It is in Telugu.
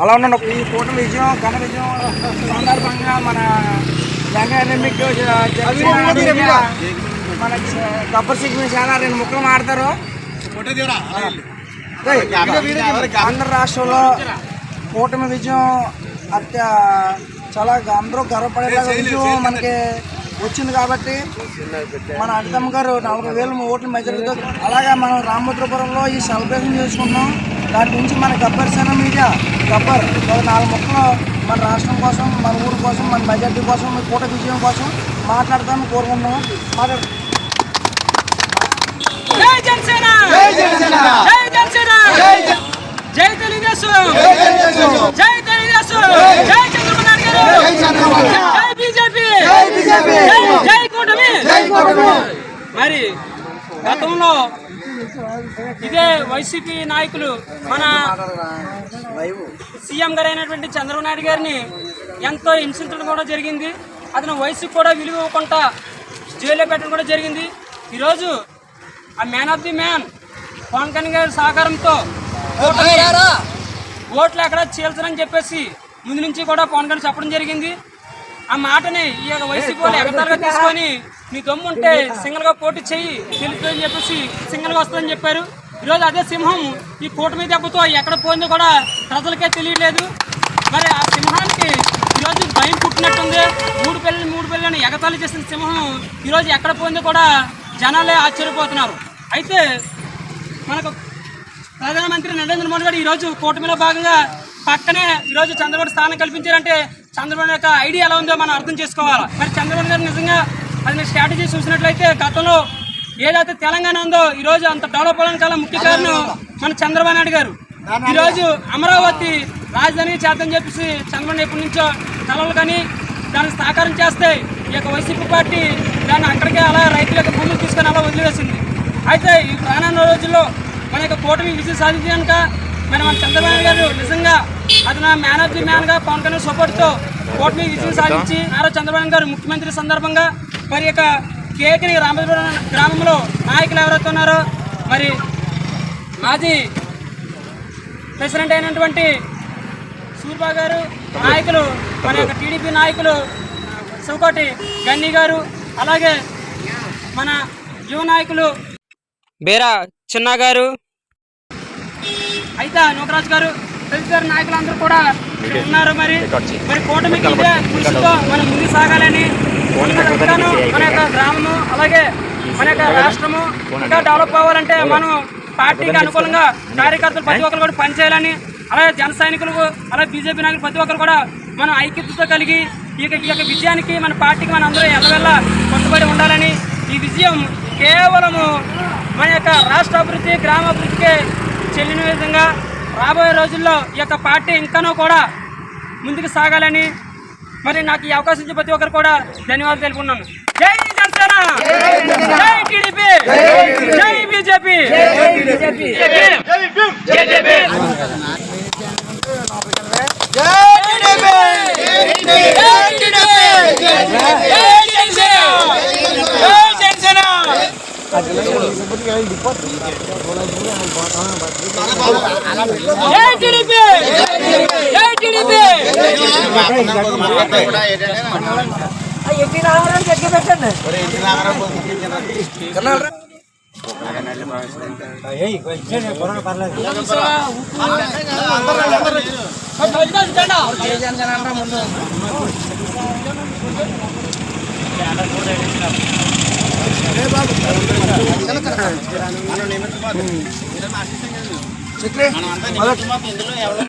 అలా ఉన్నాను. ఈ కూటమి విజయం ఘన విజయం సందర్భంగా మన జనసేన మన గబ్బర్ సింగ్ మీద చాలా రెండు ముక్కలు మాడతారు. ఆంధ్ర రాష్ట్రంలో కూటమి విజయం అత్య చాలా అందరూ గర్వపడేలాగా విజయం మనకి వచ్చింది కాబట్టి మన అడ్డమ్మ గారు నలభై వేల ఓట్ల మెజారిటీతో అలాగే మనం రామభద్రపురంలో ఈ సెలబ్రేషన్ చేసుకుంటున్నాం. దాని నుంచి మన గబ్బర్ సేన మీడియా గబ్బర్ నాలుగు మొక్కలు మన రాష్ట్రం కోసం మన ఊరు కోసం మన మెజారిటీ కోసం మన కూట విజయం కోసం మాట్లాడతామని కోరుకుంటున్నాం మాట్లాడు. జై జనసేన! జై జనసేన! జై తెలుగుదేశం! జై తెలుగుదేశం! జై చంద్రబాబు నాయుడు గారు! జై బీజేపీ! జై కూటమి! మరి గతంలో ఇదే వైసీపీ నాయకులు మన సీఎం గారు అయినటువంటి చంద్రబాబు నాయుడు గారిని ఎంతో హింసించడం కూడా జరిగింది. అతను వయసుకు కూడా విలువ ఇవ్వకుండా జైల్లో పెట్టడం కూడా జరిగింది. ఈరోజు ఆ man of the man Pawan Kalyan గారి సహకారంతో ఓట్లు ఎక్కడ చీల్చరని చెప్పేసి ముందు నుంచి కూడా పవన్ కళ్యాణ్ చెప్పడం జరిగింది. ఆ మాటని ఈ యొక్క వైసీపీ వాళ్ళు ఎగతాలుగా తీసుకొని నీ దమ్ము ఉంటే సింగిల్గా పోటీ చెయ్యి తెలుస్తుందని చెప్పేసి సింగిల్గా వస్తుందని చెప్పారు. ఈరోజు అదే సింహం ఈ కూటమి దెబ్బతో ఎక్కడ పోయిందో కూడా ప్రజలకే తెలియలేదు మరి ఆ సింహానికి ఈరోజు భయం పుట్టినట్టుంది. మూడు పిల్లలు మూడు పిల్లలను ఎగతాళి చేసిన సింహం ఈరోజు ఎక్కడ పోయిందో కూడా జనాలే ఆశ్చర్యపోతున్నారు. అయితే మనకు ప్రధానమంత్రి నరేంద్ర మోడీ గారు ఈరోజు కూటమిలో భాగంగా పక్కనే ఈరోజు చంద్రబాబు స్థానం కల్పించారంటే చంద్రబాబు యొక్క ఐడియా ఎలా ఉందో మనం అర్థం చేసుకోవాలి. మరి చంద్రబాబు గారు నిజంగా అది స్ట్రాటజీ చూసినట్లయితే గతంలో ఏదైతే తెలంగాణ ఉందో ఈరోజు అంత డెవలప్ అవ్వడానికి గల ముఖ్య కారణం మన చంద్రబాబు నాయుడు గారు. ఈరోజు అమరావతి రాజధాని చేద్దని చెప్పేసి చంద్రబాబు ఎప్పటి నుంచో కలలు కానీ దానికి సహకారం చేస్తే ఈ యొక్క వైసీపీ పార్టీ దాన్ని అక్కడికే అలా రైతుల యొక్క భూములు తీసుకొని అలా వదిలివేసింది అయితే ఈ రానున్న రోజుల్లో మన యొక్క కూటమి విజయం సాధించాక మరి మన చంద్రబాబు గారు నిజంగా అతను మ్యాన్ ఆఫ్ ది మ్యాన్గా పవన్ కళ్యాణ్ సపోర్ట్తో కూటమి విజయం సాధించి నారా చంద్రబాబు గారు ముఖ్యమంత్రి సందర్భంగా మరి యొక్క కేకని రామచంద్ర గ్రామంలో నాయకులు ఎవరైతే ఉన్నారో మరి మాజీ ప్రెసిడెంట్ అయినటువంటి సూర్బా గారు నాయకులు మన యొక్క టీడీపీ నాయకులు శివకోటి గన్ని గారు అలాగే మన యువ నాయకులు బేరా చిన్న గారు అయితే నూకరాజు గారు తదితర నాయకులందరూ కూడా ఉన్నారు మరి. మరి కూటమికి ఇదే కృషితో మనం ముందుకు సాగాలని ఇంకాను మన యొక్క గ్రామము అలాగే మన యొక్క రాష్ట్రము ఇంకా డెవలప్ అవ్వాలంటే మనం పార్టీకి అనుకూలంగా కార్యకర్తలు ప్రతి ఒక్కరు కూడా పనిచేయాలని అలాగే జన సైనికులు అలాగే బీజేపీ నాయకులు ప్రతి ఒక్కరు కూడా మనం ఐక్యతతో కలిగి ఈ యొక్క ఈ యొక్క విజయానికి మన పార్టీకి మన అందరూ ఎల్లవెల్ల కట్టుబడి ఉండాలని ఈ విజయం కేవలము మన యొక్క రాష్ట్ర అభివృద్ధి గ్రామాభివృద్ధికి చెల్లిన విధంగా రాబోయే రోజుల్లో ఈ యొక్క పార్టీ ఇంకానూ కూడా ముందుకు సాగాలని మరి నాకు ఈ అవకాశం ఇచ్చిన ప్రతి ఒక్కరు కూడా ధన్యవాదాలు తెలుపుకున్నాను జై జనసేన! జై టీడీపీ! జై బీజేపీ! జై టీడీపీ జై టీడీపీ ఏ జనసేన అంటారా ముందు చిక్రీ.